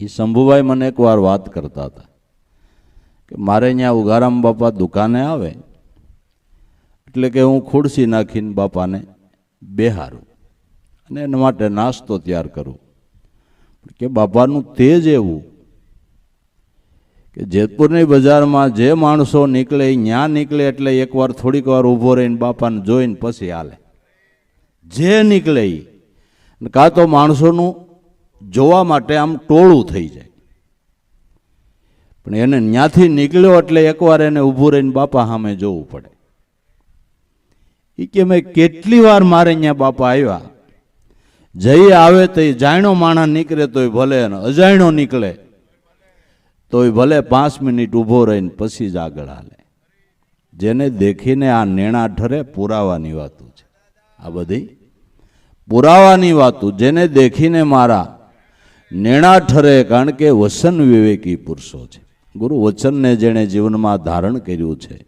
એ શંભુભાઈ મને એકવાર વાત કરતા હતા કે મારે અહીંયા ઉગારામ બાપા દુકાને આવે એટલે કે હું ખુરશી નાખીને બાપાને બેહારું અને એના માટે નાસ્તો તૈયાર કરું. કે બાપાનું તેજ એવું કે જેતપુરની બજારમાં જે માણસો નીકળે ન્યા નીકળે એટલે એકવાર થોડીક વાર ઊભો રહીને બાપાને જોઈને પછી હાલે. જે નીકળે એ કાં તો માણસોનું જોવા માટે આમ ટોળું થઈ જાય. પણ એને ન્યાથી નીકળ્યો એટલે એકવાર એને ઊભું રહીને બાપા સામે જોવું પડે. એ કે મેં કેટલી વાર મારે અહીંયા બાપા આવ્યા. જઈ આવે તો એ જાણો માણસ નીકળે તોય ભલે અજાણ્યો નીકળે તોય ભલે પાંચ મિનિટ ઊભો રહીને પછી જ આગળ હાલે. જેને દેખીને આ નેણા ઠરે પુરાવાની વાતું છે. આ બધી પુરાવાની વાતું જેને દેખીને મારા નેણા ઠરે કારણ કે વસન વિવેકી પુરુષો છે. ગુરુ વચનને જેણે જીવનમાં ધારણ કર્યું છે.